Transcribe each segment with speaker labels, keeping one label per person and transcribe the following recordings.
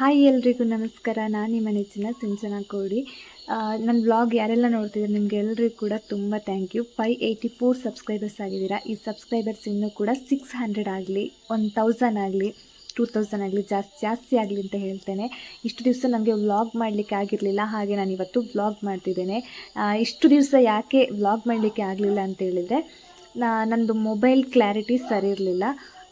Speaker 1: Hi ಎಲ್ರಿಗೂ ನಮಸ್ಕಾರ. ನಾನು ನಿಮ್ಮ ನೆಚ್ಚಿನ ಸಿಂಚನ ಕೋಡಿ. ನನ್ನ ವ್ಲಾಗ್ ಯಾರೆಲ್ಲ ನೋಡ್ತಿದ್ದಾರೆ ನಿಮ್ಗೆ ಎಲ್ಲರಿಗೂ ಕೂಡ ತುಂಬ thank you five eighty four subscribers ಆಗಿದ್ದೀರಾ. ಈ ಸಬ್ಸ್ಕ್ರೈಬರ್ಸ್ ಇನ್ನೂ ಕೂಡ ಸಿಕ್ಸ್ ಹಂಡ್ರೆಡ್ ಆಗಲಿ ಒನ್ ತೌಸಂಡ್ ಆಗಲಿ ಟೂ ತೌಸಂಡ್ ಆಗಲಿ ಜಾಸ್ತಿ ಜಾಸ್ತಿ ಆಗಲಿ ಅಂತ ಹೇಳ್ತೇನೆ. ಇಷ್ಟು ದಿವಸ ನನಗೆ ವ್ಲಾಗ್ ಮಾಡಲಿಕ್ಕೆ ಆಗಿರಲಿಲ್ಲ, ಹಾಗೆ ನಾನು ಇವತ್ತು ವ್ಲಾಗ್ ಮಾಡ್ತಿದ್ದೇನೆ. ಇಷ್ಟು ದಿವಸ ಯಾಕೆ ವ್ಲಾಗ್ ಮಾಡಲಿಕ್ಕೆ ಆಗಲಿಲ್ಲ ಅಂತ ಹೇಳಿದರೆ, ನಾ, ನಂದು ಮೊಬೈಲ್ ಕ್ಲಾರಿಟಿ ಸರಿ ಇರಲಿಲ್ಲ.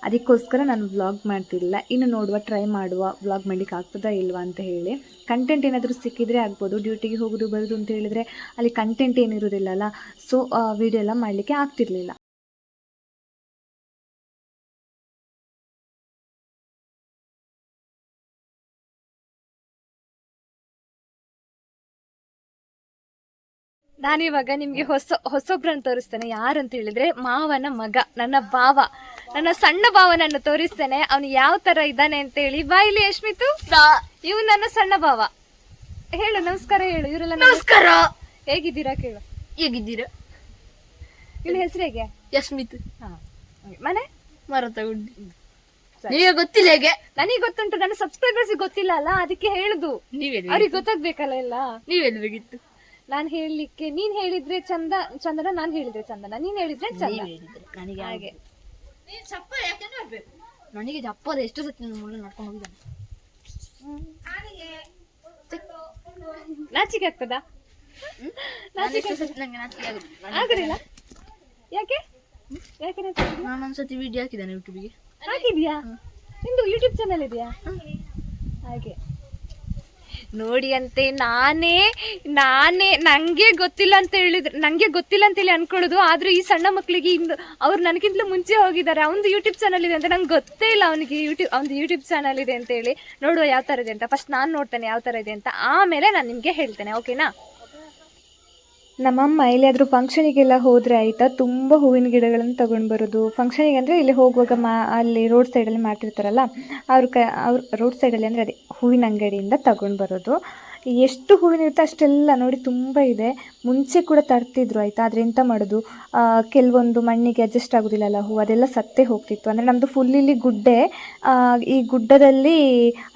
Speaker 1: ಅದಕ್ಕೋಸ್ಕರ ನಾನು ವ್ಲಾಗ್ ಮಾಡ್ತಿರಲಿಲ್ಲ. ಇನ್ನು ನೋಡುವ ಟ್ರೈ ಮಾಡುವ ವ್ಲಾಗ್ ಮಾಡಲಿಕ್ಕೆ ಆಗ್ತದಾ ಇಲ್ವಾ ಅಂತ ಹೇಳಿ. ಕಂಟೆಂಟ್ ಏನಾದರೂ ಸಿಕ್ಕಿದರೆ ಆಗ್ಬೋದು ಡ್ಯೂಟಿಗೆ ಹೋಗೋದು, ಬರೋದು ಅಂತ ಹೇಳಿದರೆ ಅಲ್ಲಿ ಕಂಟೆಂಟ್ ಏನಿರೋದಿಲ್ಲಲ್ಲ ಸೊ ವಿಡಿಯೋ ಎಲ್ಲ ಮಾಡಲಿಕ್ಕೆ ಆಗ್ತಿರ್ಲಿಲ್ಲ. ನಾನಿವಾಗ ನಿಮಗೆ ಹೊಸ, ಹೊಸೊಬ್ರನ್ನ ತೋರಿಸ್ತೇನೆ. ಯಾರಂತ ಹೇಳಿದ್ರೆ, ಮಾವನ ಮಗ, ನನ್ನ ಭಾವ. ನನ್ನ ಸಣ್ಣ ಭಾವನನ್ನು ತೋರಿಸ್ತೇನೆ. ಅವನು ಯಾವ ತರ ಇದ್ದಾನೆ ಅಂತ ಹೇಳಿ ಬಾಯಿಲಿ ಯಶ್ಮಿತು. ಇವ್ ನನ್ನ ಸಣ್ಣ ಭಾವ. ಹೇಳು ನಮಸ್ಕಾರ ಹೇಳು. ಇವರೆಲ್ಲ
Speaker 2: ನಮಸ್ಕಾರ.
Speaker 1: ಹೇಗಿದ್ದೀರಾ ಕೇಳು.
Speaker 2: ಹೇಗಿದ್ದೀರಾ?
Speaker 1: ಇವನ ಹೆಸರು ಹೇಗೆ?
Speaker 2: ಯಶ್ಮಿತ್.
Speaker 1: ಹಾ. ಮನೆ?
Speaker 2: ಮರತ ಗುಡ್ಡಿ. ನೀವೇ ಗೊತ್ತಿಲ್ಲ ಹೇಗೆ?
Speaker 1: ನನಗೆ ಗೊತ್ತುಂಟು ನನ್ನ ಸಬ್ಸ್ಕ್ರೈಬರ್ಸ್ ಗೊತ್ತಿಲ್ಲ ಅಲ್ಲ ಅದಕ್ಕೆ ಹೇಳುದು.
Speaker 2: ನೀವೇ
Speaker 1: ಅವ್ರಿಗೆ ಗೊತ್ತಾಗ್ಬೇಕಲ್ಲ ಎಲ್ಲ?
Speaker 2: ನೀವೆಲ್ಬೇಕಿತ್ತು
Speaker 1: ನಾನ್ ಹೇಳಲಿಕ್ಕೆ ನೀನ್ ಹೇಳಿದ್ರೆ ಚಂದ ಚಂದನ ನಾನ್ ಹೇಳಿದ್ರೆ ಚಂದನ. ನೀನ್ ಹೇಳಿದ್ರೆ ಚಂದ.
Speaker 2: ನನಗೆ
Speaker 1: ಹಾಗೆ
Speaker 2: ನನಗೆ ಚಪ್ಪಲ್ ಎಷ್ಟು ಸತಿ ನನ್ನ ಮುಳ್ಳು ನಡ್ಕೊಂಡು ಹೋಗಿದ್ದಾನೆ.
Speaker 1: ನಾಚಿಕೆ ಆಗ್ತದಾ?
Speaker 2: ನಾಚಿಕೆ ನಂಗೆ ನಾಚಿಕೆ ಆಗುತ್ತೆ. ನಾನು-
Speaker 1: ಯಾಕೆ? ಯಾಕೆ ನಾಚಿಕೆ ಆಗುದಿಲ್ಲ?
Speaker 2: ನಾನು ಒಂದ್ಸತಿ ವಿಡಿಯೋ ಹಾಕಿದ್ದಾನೆ ಯೂಟ್ಯೂಬಿಗೆ
Speaker 1: ಹಾಕಿದ್ಯಾ? ನಿಮ್ದು ಯೂಟ್ಯೂಬ್ ಚಾನಲ್ ಇದೆಯಾ? ಹಾಗೆ. ನೋಡಿ ಅಂತೆ ನಾನೇ ನಾನೇ ನನಗೆ ಗೊತ್ತಿಲ್ಲ ಅಂತ ಹೇಳಿದ್ರು ನನಗೆ ಗೊತ್ತಿಲ್ಲ ಅಂತ ಹೇಳಿ ಅನ್ಕೊಳ್ಳೋದು, ಆದ್ರೆ ಈ ಸಣ್ಣ ಮಕ್ಕಳಿಗೆ ಇಂದು ಅವ್ರು ನನಗಿಂತಲೂ ಮುಂಚೆ ಹೋಗಿದ್ದಾರೆ. ಅವನು ಯೂಟ್ಯೂಬ್ ಚಾನಲ್ ಇದೆ ಅಂತ ನಂಗೆ ಗೊತ್ತೇ ಇಲ್ಲ ಅವನಿಗೆ ಯೂಟ್ಯೂಬ್ ಅವ್ನದು ಯೂಟ್ಯೂಬ್ ಚಾನಲ್ ಇದೆ ಅಂತ ಹೇಳಿ. ನೋಡುವ ಯಾವ ಥರ ಇದೆ ಅಂತ. ಫಸ್ಟ್ ನಾನು ನೋಡ್ತೇನೆ ಯಾವ ಥರ ಇದೆ ಅಂತ. ಆಮೇಲೆ ನಾನು ನಿಮಗೆ ಹೇಳ್ತೇನೆ ಓಕೆನಾ ನಮ್ಮಮ್ಮ ಎಲ್ಲಿಯಾದರೂ ಫಂಕ್ಷನಿಗೆಲ್ಲ ಹೋದರೆ ಆಯಿತಾ, ತುಂಬ ಹೂವಿನ ಗಿಡಗಳನ್ನು ತೊಗೊಂಡು ಬರೋದು ಫಂಕ್ಷನಿಗೆ ಅಂದರೆ ಇಲ್ಲಿ ಹೋಗುವಾಗ ಮಾ, ಅಲ್ಲಿ ರೋಡ್ ಸೈಡಲ್ಲಿ ಮಾಡಿರ್ತಾರಲ್ಲ ಅವ್ರ ಕ, ಅವ್ರ ರೋಡ್ ಸೈಡಲ್ಲಿ ಅಂದರೆ ಅದೇ ಹೂವಿನ ಅಂಗಡಿಯಿಂದ ತಗೊಂಡು ಬರೋದು ಎಷ್ಟು ಹೂವಿನ ಇರುತ್ತೆ ಅಷ್ಟೆಲ್ಲ ನೋಡಿ ತುಂಬ ಇದೆ. ಮುಂಚೆ ಕೂಡ ತರ್ತಿದ್ರು ಆಯಿತಾ? ಆದರೆ ಎಂತ ಮಾಡೋದು? ಕೆಲವೊಂದು ಮಣ್ಣಿಗೆ ಅಡ್ಜಸ್ಟ್ ಆಗೋದಿಲ್ಲಲ್ಲ ಹೂವು ಅದೆಲ್ಲ ಸತ್ತೇ ಹೋಗ್ತಿತ್ತು. ಅಂದರೆ ನಮ್ಮದು ಫುಲ್ ಇಲ್ಲಿ ಗುಡ್ಡೆ. ಈ ಗುಡ್ಡದಲ್ಲಿ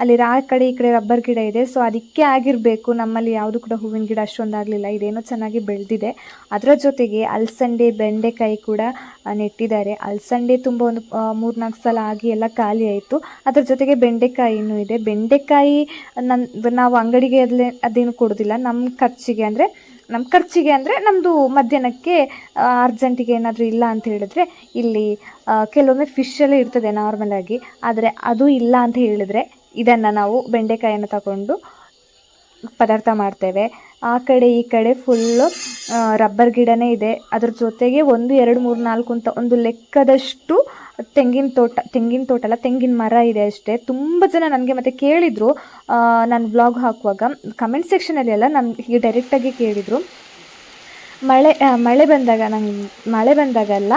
Speaker 1: ಅಲ್ಲಿ ಆ ಕಡೆ ಈ ಕಡೆ ರಬ್ಬರ್ ಗಿಡ ಇದೆ. ಸೊ ಅದಕ್ಕೆ ಆಗಿರಬೇಕು. ನಮ್ಮಲ್ಲಿ ಯಾವುದು ಕೂಡ ಹೂವಿನ ಗಿಡ ಅಷ್ಟೊಂದು ಆಗಲಿಲ್ಲ ಇದೇನೋ ಚೆನ್ನಾಗಿ ಬೆಳೆದಿದೆ. ಅದರ ಜೊತೆಗೆ ಅಲಸಂದೆ, ಬೆಂಡೆಕಾಯಿ ಕೂಡ ನೆಟ್ಟಿದ್ದಾರೆ. ಅಲಸಂಡೆ ತುಂಬ ಒಂದು ಮೂರ್ನಾಲ್ಕು ಸಲ ಆಗಿ ಎಲ್ಲ ಖಾಲಿ ಆಯಿತು. ಅದ್ರ ಜೊತೆಗೆ ಬೆಂಡೆಕಾಯಿನೂ ಇದೆ. ಬೆಂಡೆಕಾಯಿ ನನ್ನ ನಾವು ಅಂಗಡಿಗೆ ಅದಲ್ಲೇ ಅದೇನು ಕೊಡೋದಿಲ್ಲ. ನಮ್ಮ ಖರ್ಚಿಗೆ ಅಂದರೆ ನಮ್ಮ ಖರ್ಚಿಗೆ ಅಂದರೆ ನಮ್ಮದು ಮಧ್ಯಾಹ್ನಕ್ಕೆ ಅರ್ಜೆಂಟಿಗೆ ಏನಾದರೂ ಇಲ್ಲ ಅಂತ ಹೇಳಿದ್ರೆ ಇಲ್ಲಿ ಕೆಲವೊಮ್ಮೆ ಫಿಶಲ್ಲೇ ಇರ್ತದೆ ನಾರ್ಮಲಾಗಿ ಆದರೆ ಅದು ಇಲ್ಲ ಅಂತ ಹೇಳಿದರೆ ಇದನ್ನು ನಾವು ಬೆಂಡೆಕಾಯಿಯನ್ನು ತಗೊಂಡು ಪದಾರ್ಥ ಮಾಡ್ತೇವೆ. ಆ ಕಡೆ ಈ ಕಡೆ ಫುಲ್ಲು ರಬ್ಬರ್ ಗಿಡನೇ ಇದೆ. ಅದ್ರ ಜೊತೆಗೆ ಒಂದು, ಎರಡು, ಮೂರು, ನಾಲ್ಕು ಅಂತ ಒಂದು ಲೆಕ್ಕದಷ್ಟು ತೆಂಗಿನ ತೋಟ ತೆಂಗಿನ ತೋಟ ಅಲ್ಲ, ತೆಂಗಿನ ಮರ ಇದೆ ಅಷ್ಟೇ. ತುಂಬ ಜನ ನನಗೆ ಮತ್ತೆ ಕೇಳಿದರು. ನಾನು ಬ್ಲಾಗ್ ಹಾಕುವಾಗ. ಕಮೆಂಟ್ ಸೆಕ್ಷನಲ್ಲಿ ಎಲ್ಲ ನಾನು ಹೀಗೆ ಡೈರೆಕ್ಟಾಗಿ ಕೇಳಿದರು. ಮಳೆ ಮಳೆ ಬಂದಾಗ ನಂಗೆ, ಮಳೆ ಬಂದಾಗೆಲ್ಲ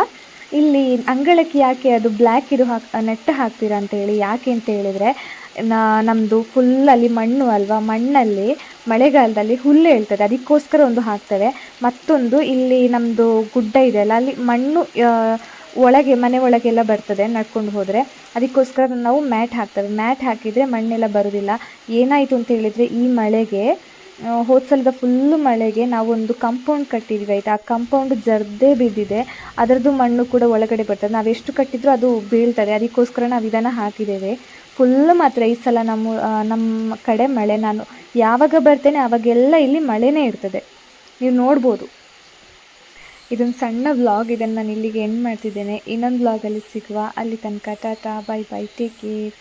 Speaker 1: ಇಲ್ಲಿ ಅಂಗಳಕ್ಕೆ ಯಾಕೆ ಅದು ಬ್ಲ್ಯಾಕ್ ಇರೋ ಹಾಕ್, ನೆಟ್ಟು ಹಾಕ್ತೀರಾ ಅಂತ ಹೇಳಿ ಯಾಕೆ ಅಂತ ಹೇಳಿದರೆ ನಮ್ಮದು ಫುಲ್ ಅಲ್ಲಿ ಮಣ್ಣು ಅಲ್ವಾ, ಮಣ್ಣಲ್ಲಿ ಮಳೆಗಾಲದಲ್ಲಿ ಹುಲ್ಲು ಹೇಳ್ತದೆ, ಅದಕ್ಕೋಸ್ಕರ ಒಂದು ಹಾಕ್ತೇವೆ. ಮತ್ತೊಂದು ಇಲ್ಲಿ ನಮ್ಮದು ಗುಡ್ಡ ಇದೆ ಅಲ್ಲ, ಅಲ್ಲಿ ಮಣ್ಣು ಒಳಗೆ, ಮನೆ ಒಳಗೆಲ್ಲ ಬರ್ತದೆ ನಡ್ಕೊಂಡು ಹೋದರೆ. ಅದಕ್ಕೋಸ್ಕರ ನಾವು ಮ್ಯಾಟ್ ಹಾಕ್ತೇವೆ. ಮ್ಯಾಟ್ ಹಾಕಿದರೆ ಮಣ್ಣೆಲ್ಲ ಬರೋದಿಲ್ಲ. ಏನಾಯಿತು ಅಂತ ಹೇಳಿದರೆ ಈ ಮಳೆಗೆ ಹೋದ ಸಲದ ಫುಲ್ಲು ಮಳೆಗೆ ನಾವೊಂದು ಕಂಪೌಂಡ್ ಕಟ್ಟಿದ್ವಿ, ಆಯಿತಾ? ಆ ಕಂಪೌಂಡ್ ಜರ್ದೇ ಬಿದ್ದಿದೆ. ಅದರದ್ದು ಮಣ್ಣು ಕೂಡ ಒಳಗಡೆ ಬರ್ತದೆ. ನಾವು ಎಷ್ಟು ಕಟ್ಟಿದ್ರೂ ಅದು ಬೀಳ್ತದೆ. ಅದಕ್ಕೋಸ್ಕರ ನಾವು ಇದನ್ನು ಹಾಕಿದ್ದೇವೆ. ಫುಲ್ ಮಾತ್ರ ಈ ಸಲ ನಮ್ಮ ನಮ್ಮ ಕಡೆ ಮಳೆ. ನಾನು ಯಾವಾಗ ಬರ್ತೇನೆ ಆವಾಗೆಲ್ಲ ಇಲ್ಲಿ ಮಳೆನೇ ಇರ್ತದೆ. ನೀವು ನೋಡ್ಬೋದು. ಇದೊಂದು ಸಣ್ಣ ವ್ಲಾಗ್ ಇದನ್ನು ನಾನು ಇಲ್ಲಿಗೆ ಎಂಡ್ ಮಾಡ್ತಿದ್ದೇನೆ. ಇನ್ನೊಂದು ವ್ಲಾಗಲ್ಲಿ ಸಿಗುವ. ಅಲ್ಲಿ ತನಕ, Tata bye bye take care